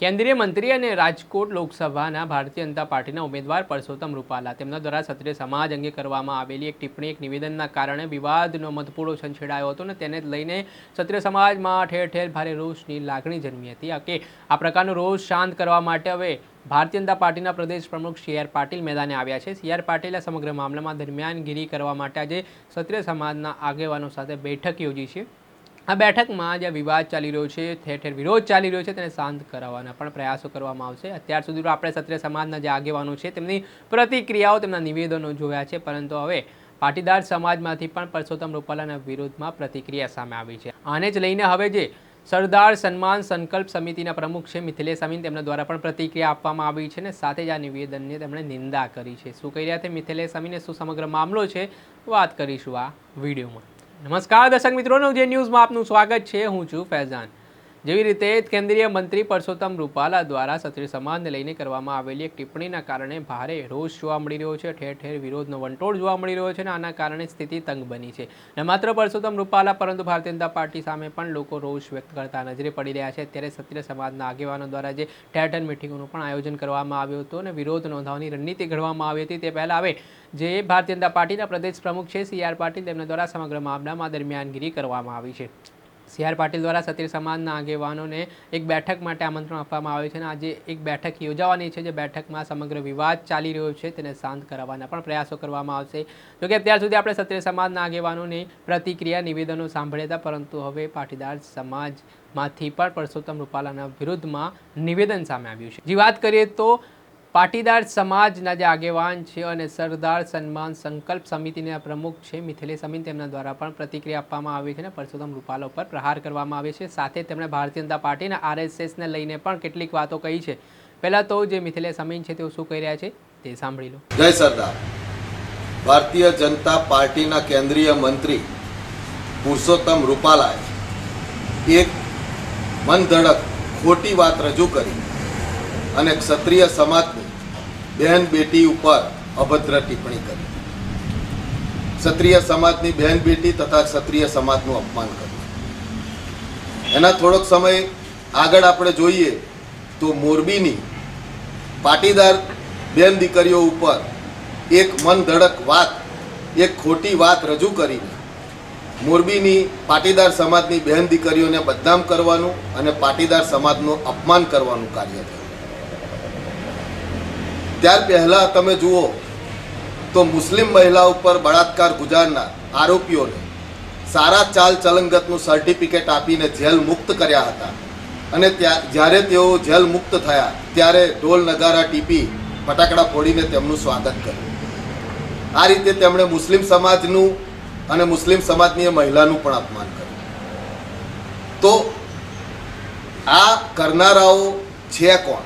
કેન્દ્રીય મંત્રી અને રાજકોટ લોકસભાના ભારતીય જનતા પાર્ટીના ઉમેદવાર પરસોત્તમ રૂપાલા. તેમના દ્વારા ક્ષત્રિય સમાજ અંગે કરવામાં આવેલી એક ટિપ્પણી, એક નિવેદનના કારણે વિવાદનો મતપૂરો છંછેડાયો હતો અને તેને લઈને ક્ષત્રિય સમાજમાં ઠેર ઠેર ભારે રોષની લાગણી જન્મી હતી. કે આ પ્રકારનો રોષ શાંત કરવા માટે હવે ભારતીય જનતા પાર્ટીના પ્રદેશ પ્રમુખ સી આર પાટીલ મેદાને આવ્યા છે. સી આર પાટીલે સમગ્ર મામલામાં દરમિયાનગીરી કરવા માટે આજે ક્ષત્રિય સમાજના આગેવાનો સાથે બેઠક યોજી છે. આ બેઠકમાં જે વિવાદ ચાલી રહ્યો છે, ઠેર ઠેર વિરોધ ચાલી રહ્યો છે, તેને શાંત કરાવવાના પણ પ્રયાસો કરવામાં આવશે. અત્યાર સુધી આપણે ક્ષત્રિય સમાજના જે આગેવાનો છે, તેમની પ્રતિક્રિયાઓ, તેમના નિવેદનો જોયા છે, પરંતુ હવે પાટીદાર સમાજમાંથી પણ પરસોત્તમ રૂપાલાના વિરોધમાં પ્રતિક્રિયા સામે આવી છે. આને જ લઈને હવે જે સરદાર સન્માન સંકલ્પ સમિતિના પ્રમુખ છે, મિથિલેશ અમીન, તેમના દ્વારા પણ પ્રતિક્રિયા આપવામાં આવી છે અને સાથે જ આ નિવેદનની તેમણે નિંદા કરી છે. શું કહી રહ્યા છે મિથિલેશ અમીને? શું સમગ્ર મામલો છે? વાત કરીશું આ વિડીયોમાં. નમસ્કાર દર્શક મિત્રોનો જે ન્યૂઝમાં આપનું સ્વાગત છે હું છું ફૈઝાન. જેવી રીતે કેન્દ્રીય મંત્રી પરસોત્તમ રૂપાલા દ્વારા ક્ષત્રિય સમાજને લઈને કરવામાં આવેલી એક ટિપ્પણીના કારણે ભારે રોષ જોવા મળી રહ્યો છે, ઠેર ઠેર વિરોધનો વંટોળ જોવા મળી રહ્યો છે અને આના કારણે સ્થિતિ તંગ બની છે. ન માત્ર પરસોત્તમ રૂપાલા પરંતુ ભારતીય જનતા પાર્ટી સામે પણ લોકો રોષ વ્યક્ત કરતા નજરે પડી રહ્યા છે. ત્યારે ક્ષત્રિય સમાજના આગેવાનો દ્વારા જે ઠેર ઠેર મિટિંગોનું પણ આયોજન કરવામાં આવ્યું હતું અને વિરોધ નોંધાવવાની રણનીતિ ઘડવામાં આવી હતી. તે પહેલાં હવે જે ભારતીય જનતા પાર્ટીના પ્રદેશ પ્રમુખ છે, સી આર પાટીલ, તેમના દ્વારા સમગ્ર મામલામાં દરમિયાનગીરી કરવામાં આવી છે. સી આર પાટીલ દ્વારા સતીર સમાજના આગેવાનોને એક બેઠક માટે આમંત્રણ આપવામાં આવ્યું છે અને આજે એક બેઠક યોજાવાની છે જે બેઠકમાં સમગ્ર વિવાદ ચાલી રહ્યો છે, તેને શાંત કરાવવાના પણ પ્રયાસો કરવામાં આવશે. જોકે અત્યાર સુધી આપણે ક્ષત્રિય સમાજના આગેવાનોની પ્રતિક્રિયા, નિવેદનો સાંભળ્યા હતા, પરંતુ હવે પાટીદાર સમાજમાંથી પણ પરસોત્તમ રૂપાલાના વિરુદ્ધમાં નિવેદન સામે આવ્યું છે. જે વાત કરીએ તો પાટીદાર સમાજના જે આગેવાન છે અને સરદાર સન્માન સંકલ્પ સમિતિના પ્રમુખ છે મિથિલેશ અમીન, તેમના દ્વારા પણ પ્રતિક્રિયા આપવામાં આવી છે અને પરસોત્તમ રૂપાલા ઉપર પ્રહાર કરવામાં આવે છે. સાથે તેમણે ભારતીય જનતા પાર્ટીના આરએસએસને લઈને પણ કેટલીક વાતો કહી છે. પહેલાં તો જે મિથિલેશ અમીન છે તેઓ શું કહી રહ્યા છે તે સાંભળી લો. જય સરદાર. ભારતીય જનતા પાર્ટીના કેન્દ્રીય મંત્રી પુરુષોત્તમ રૂપાલાએ એક મનધડક ખોટી વાત રજૂ કરી અને ક્ષત્રિય સમાજની બહેન બેટી ઉપર અભદ્ર ટિપ્પણી કરી. ક્ષત્રિય સમાજની બહેન બેટી તથા ક્ષત્રિય સમાજનું અપમાન કર્યું. એના થોડોક સમય આગળ આપણે જોઈએ તો મોરબીની પાટીદાર બેન દીકરીઓ ઉપર એક મનધડક વાત, એક ખોટી વાત રજૂ કરીને મોરબીની પાટીદાર સમાજની બહેન દીકરીઓને બદનામ કરવાનું અને પાટીદાર સમાજનું અપમાન કરવાનું કાર્ય થયું. ત્યાર પહેલા તમે જુઓ તો મુસ્લિમ મહિલા ઉપર બળાત્કાર ગુજારનાર આરોપીઓને સારા ચાલ ચલંગતનું સર્ટિફિકેટ આપીને જેલ મુક્ત કર્યા હતા. અને જ્યારે તેઓ જેલ મુક્ત થયા, ત્યારે ઢોલ નગારા ટીપી ફટાકડા ફોડીને તેમનું સ્વાગત કર્યું. આ રીતે તેમણે મુસ્લિમ સમાજનું અને મુસ્લિમ સમાજની મહિલાનું પણ અપમાન કર્યું. તો આ કરનારાઓ છે કોણ?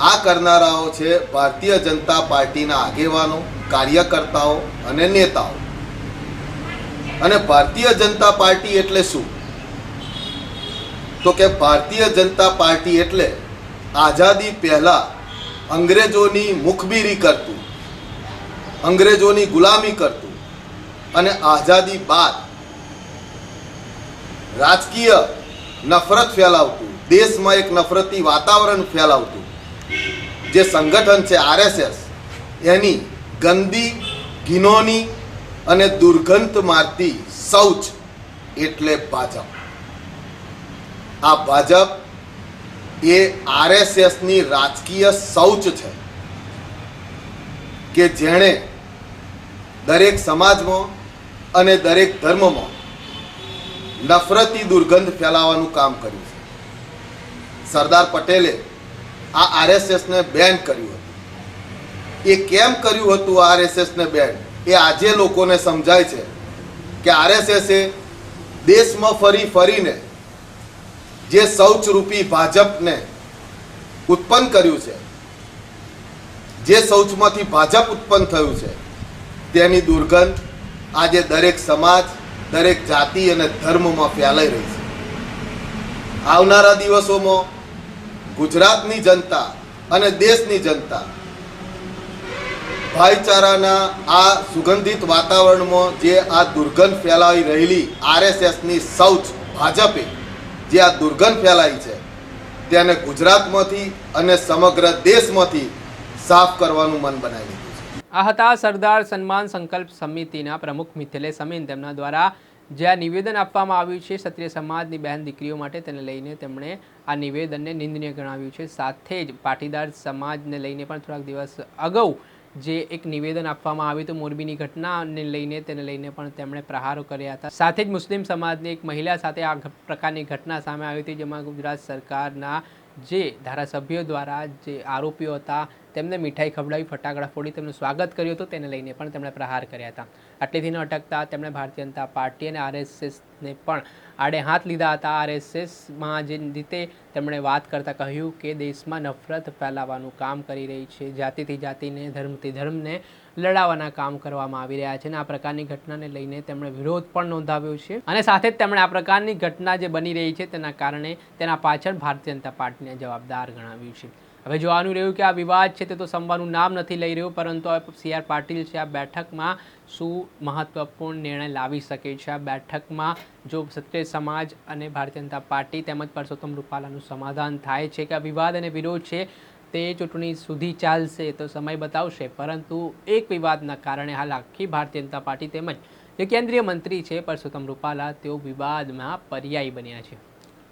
આ કરનારાઓ છે ભારતીય જનતા પાર્ટીના આગેવાનો, કાર્યકર્તાઓ અને નેતાઓ. અને ભારતીય જનતા પાર્ટી એટલે શું? તો કે ભારતીય જનતા પાર્ટી એટલે આઝાદી પહેલા અંગ્રેજોની મુખબીરી કરતું, અંગ્રેજોની ગુલામી કરતું અને આઝાદી બાદ રાજકીય નફરત ફેલાવતું, દેશમાં એક નફરતી વાતાવરણ ફેલાવતું. જે સંગઠન છે આરએસએસ, એની ગંદી ઘિનોની અને દુર્ગંધ મારતી શૌચ એટલે ભાજપ. આ ભાજપ એ આરએસએસની રાજકીય શૌચ છે કે જેણે દરેક સમાજમાં અને દરેક ધર્મમાં નફરતી દુર્ગંધ ફેલાવવાનું કામ કર્યું છે. સરદાર પટેલે આ આરએસએસને બેન કર્યું હતું. એ કેમ કર્યું હતું આરએસએસને બેન એ આજે લોકોને સમજાય છે કે આરએસએસે દેશમાં ફરી ફરીને જે શૌચરૂપી ભાજપને ઉત્પન્ન કર્યું છે, જે શૌચમાંથી ભાજપ ઉત્પન્ન થયું છે, તેની દુર્ગંધ આજે દરેક સમાજ, દરેક જાતિ અને ધર્મમાં ફેલાઈ રહી છે. આવનારા દિવસોમાં ગુજરાતની જનતા અને દેશની જનતા ભાઈચારાના આ સુગંધિત વાતાવરણમાં જે આ દુર્ગંધ ફેલાવી રહેલી આરએસએસની શૌચ ભાજપે જે આ દુર્ગંધ ફેલાઈ છે, તેને ગુજરાતમાંથી અને સમગ્ર દેશમાંથી સાફ કરવાનું મન બનાવી લીધું છે. આ હતા સરદાર સન્માન સંકલ્પ સમિતિના પ્રમુખ મિથિલેશ અમીન તેમના દ્વારા જે આ નિવેદન આપવામાં આવ્યું છે, ક્ષત્રિય સમાજની બહેન દીકરીઓ માટે તેને લઈને તેમણે આ નિવેદનને નિંદનીય ગણાવ્યું છે. સાથે જ પાટીદાર સમાજને લઈને પણ થોડાક દિવસ અગાઉ જે એક નિવેદન આપવામાં આવ્યું હતું મોરબીની ઘટનાને લઈને તેને લઈને પણ તેમણે પ્રહારો કર્યા હતા. સાથે જ મુસ્લિમ સમાજની એક મહિલા સાથે આ પ્રકારની ઘટના સામે આવી હતી, જેમાં ગુજરાત સરકારના જે ધારાસભ્યો દ્વારા જે આરોપીઓ હતા તેમને મીઠાઈ ખવડાવી, ફટાકડા ફોડી તેમનું સ્વાગત કર્યું હતું, તેને લઈને પણ તેમણે પ્રહાર કર્યા હતા. આટલેથી ન અટકતા તેમણે ભારતીય જનતા પાર્ટી અને આરએસએસને પણ આડે હાથ લીધા હતા. આરએસએસમાં જે રીતે તેમણે વાત કરતાં કહ્યું કે દેશમાં નફરત ફેલાવવાનું કામ કરી રહી છે, જાતિથી જાતિને, ધર્મથી ધર્મને લડાવવાના કામ કરવામાં આવી રહ્યા છે અને આ પ્રકારની ઘટનાને લઈને તેમણે વિરોધ પણ નોંધાવ્યો છે. અને સાથે જ તેમણે આ પ્રકારની ઘટના જે બની રહી છે તેના કારણે તેના પાછળ ભારતીય જનતા પાર્ટીને જવાબદાર ગણાવ્યું છે. હવે જોવાનું રહ્યું કે આ વિવાદ છે તે તો સંવાનું નામ નથી લઈ રહ્યું, પરંતુ સી આર પાટીલ છે આ બેઠકમાં શું મહત્વપૂર્ણ નિર્ણય લાવી શકે છે? આ બેઠકમાં જો સત્ય સમાજ અને ભારતીય જનતા પાર્ટી તેમજ પરસોત્તમ રૂપાલાનું સમાધાન થાય છે કે આ વિવાદ અને વિરોધ છે તે ચૂંટણી સુધી ચાલશે તો સમય બતાવશે, પરંતુ એક વિવાદના કારણે હાલ આખી ભારતીય જનતા પાર્ટી તેમજ જે કેન્દ્રીય મંત્રી છે પરસોત્તમ રૂપાલા તેઓ વિવાદમાં પર્યાય બન્યા છે.